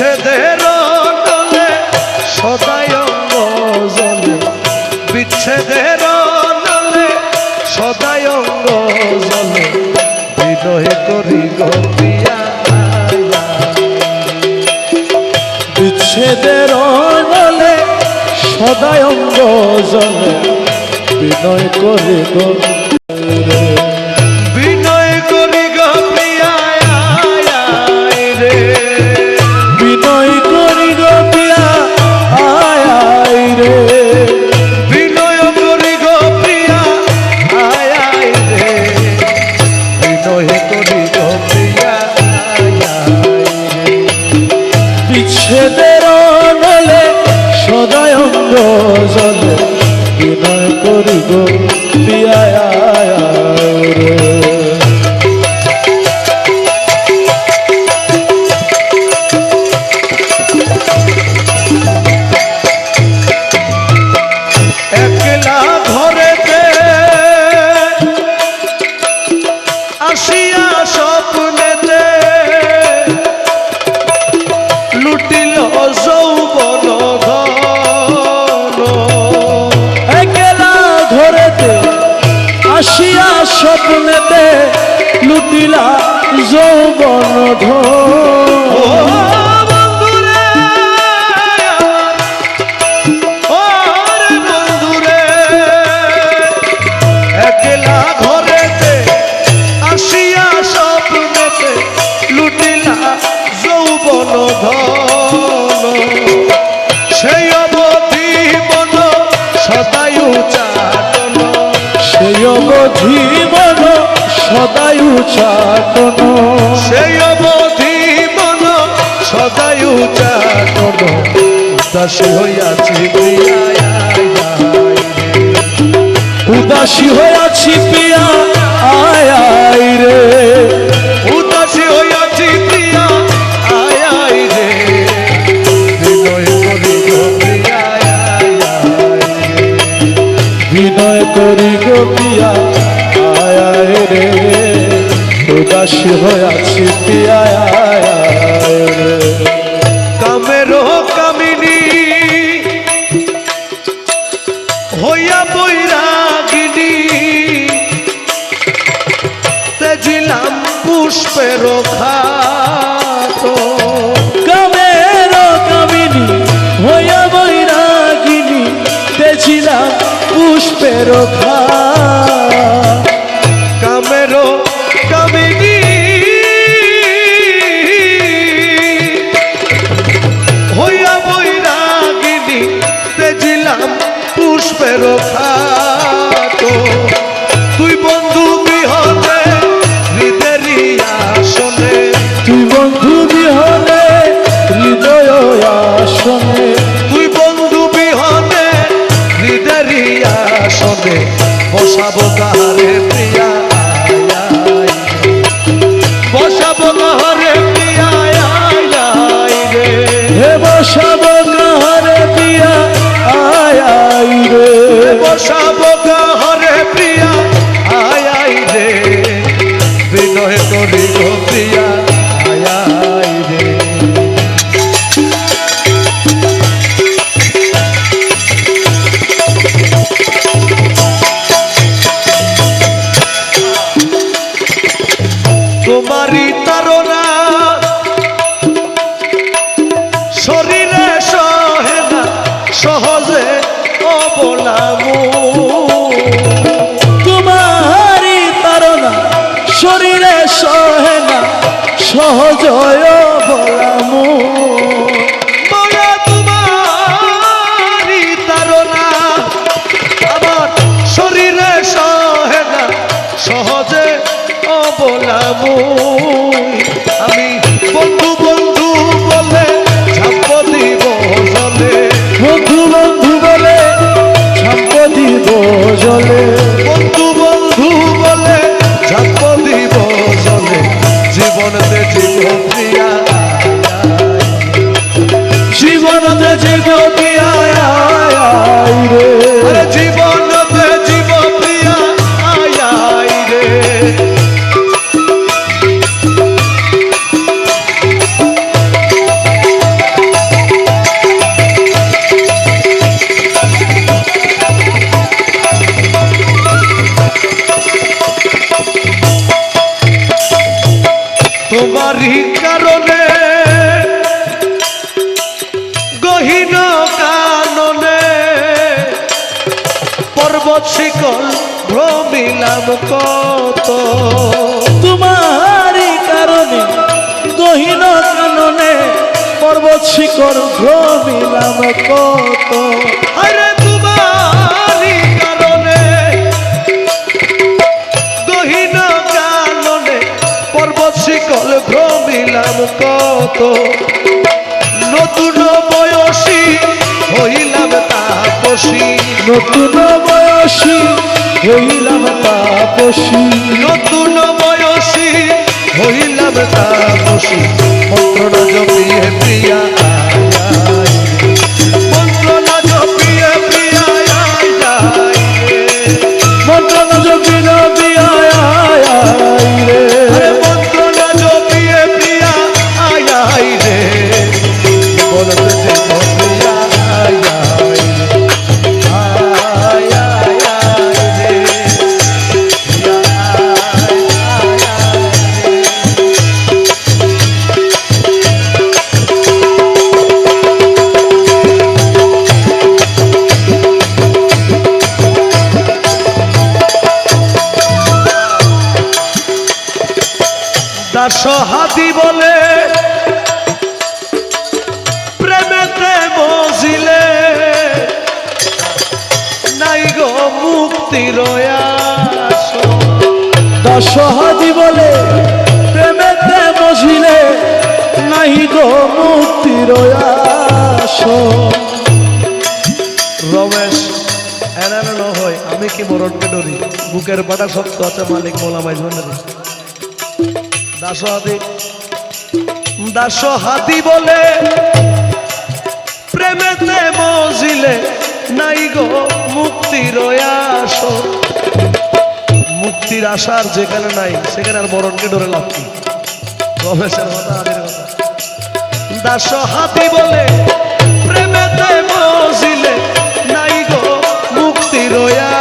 বিচ্ছেদের নলে সদায় জলে বিচ্ছেদের নলে সদায় জলে বিনয় করি গপিয়া বিচ্ছেদের নলে সদায় জলে বিনয় করে গো দাসী হইয়াছি উদাসী হইয়াছি পিয়া আয় আয় রে। উদাসী হইয়াছি প্রিয়া, আয় আয় রে। বিনয় করি গো বিনয় করি গো পিয়া আয় আয় রে। উদাসী হইয়াছি হইয়া বইরা গিডি তেজিলাম পুষ্পের খাত। কামের কামিনী হইয়া বৈরাগিনী তেছিলাম পুষ্পের খা পুষ্পের তুই বন্ধু বিহনে হৃদয় আসনে। তুই বন্ধু বিহনে হৃদয় আসনে। তুই বন্ধু বিহনে হৃদয় আসনে। বসাবো কাহারে সহজয় বলামু। বলা তোমারই তারা আমার শরীরে সহে না সহজে অবলামু। শিকল ভ্রমিলাম কত। তোমারই কারণে, গহীন কাননে পর্বত শিকর ভ্রমিলাম কত। আরে তোমারই কারণে, গহীন কাননে পর্বত শিকল ভ্রমিলাম কত। নতুন বয়সী তাপসী। নতুন বয়সী হইলাম তাপসী। নতুন বয়সী হইলাম তাপসী। মন্ত্রণা জমিয়ে প্রিয়া দশহাদি বলে, প্রেমেতে বসিলে নাহি গো মুক্তির রমেশ এনানো হয়, আমি কি মরণকে ডরি বুকের পাটা শক্ত আছে, মালিক মোলা মাই দাস হাতি দাস বলে, প্রেমেতে মজিলে নাই গো মুক্তির আস। মুক্তির আশার যেখানে নাই, সেখানে আর মরণকে ধরে লাভ কি? কথা হাতি বলে, প্রেমেতে মজিলে, নাই গো মুক্তি আস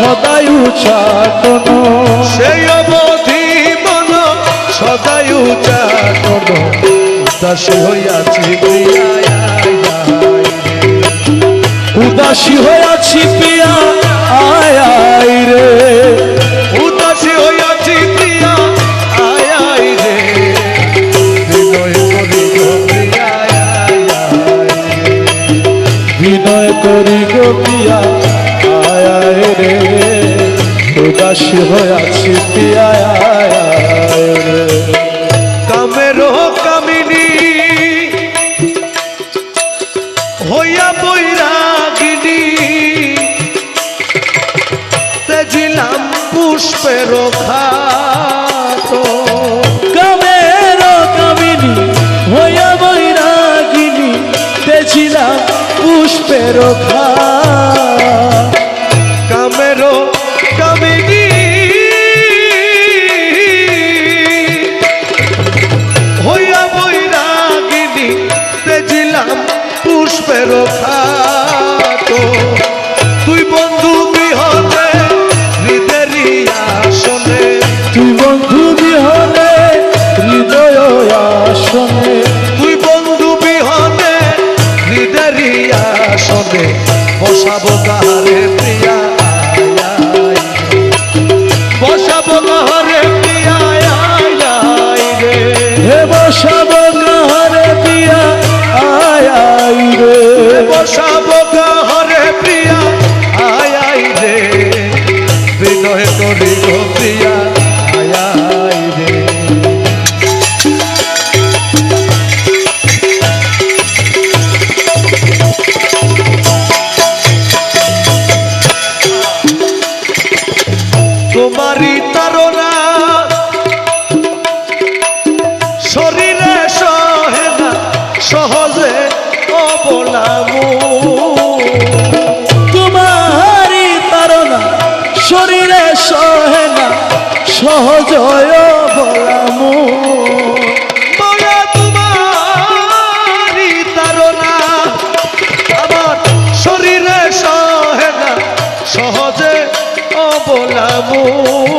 সদাই উচ্চাটন সেই অবধি মন সদাই উচ্চাটন উদাসী হইয়াছি উদাসী হইয়াছি পিয়া আয় আয় রে। দাসী হয়াছি পিয়ায় কামেরো কামিনী। হইয়া বৈরাগিনী। তেজিলাম পুষ্পের খাত। কামের কামিনী, হইয়া বৈরাগিনী, তেজিলাম পুষ্পের খাত। বসাবো কাহার বাবু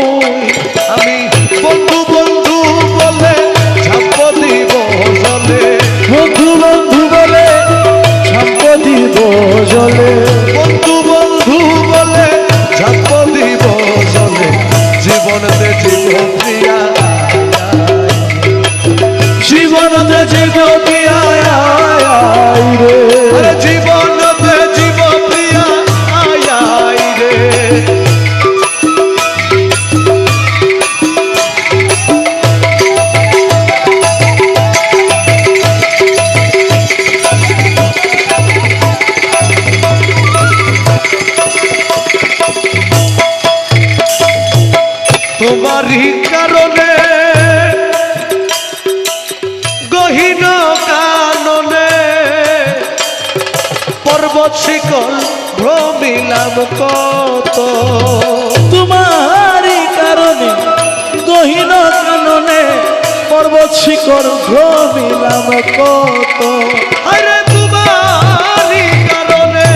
কত? তোমার কারণে দহিন কাননে পর্বত শিখর ভ্রমিলাম কত? আরে তোমার কারণে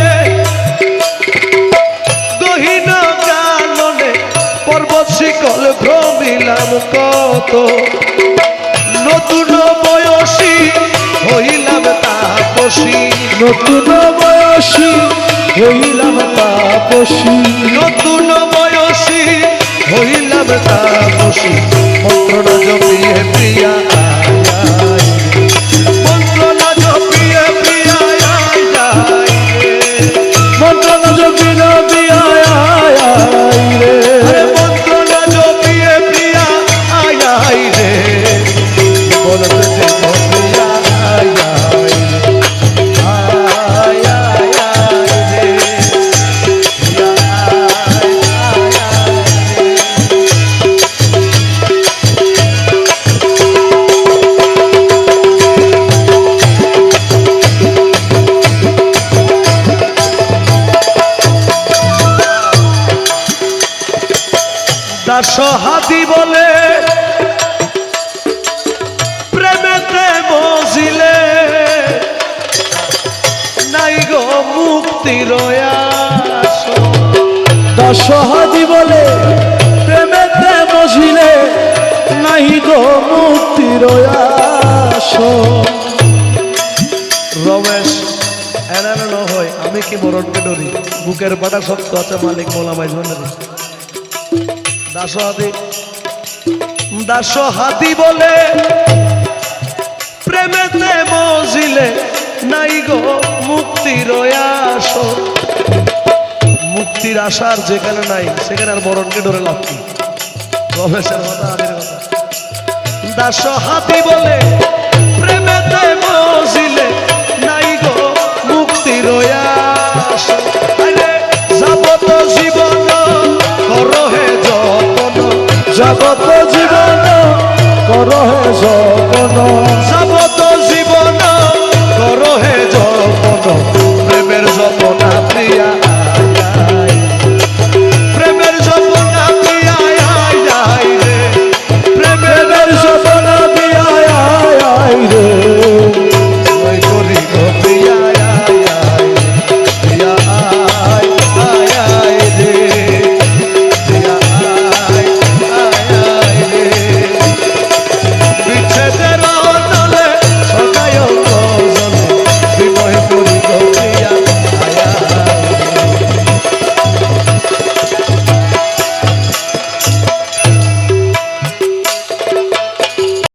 দহিন কাননে পর্বত শিখর ভ্রমিলাম কত? নতুন হইলাম তাপসী। নতুন বয়সী হইলাম তাপসী। নতুন বয়সী হইলাম তাপসী। মন্ত্রণা জমি অসহাদি বলে প্রেমেতে বসিলে নাহি গো মুক্তির আস। রমেশ এনারা নহয় আমি কি মরণকে ডরি বুকের পাটা শক্ত আছে মালিক মোলামাই ধন্যবাদ দাসহাতি দাসহাতি বলে প্রেমেতে মজিলে নাই গো মুক্তির আস। মুক্তির আশার যেখানে নাই, সেখানে আর মরণকে ডরে লাভ রমেশের কথা আদির কথা। দাস হাতি বলে যাবত জগত জীবন করহে সপন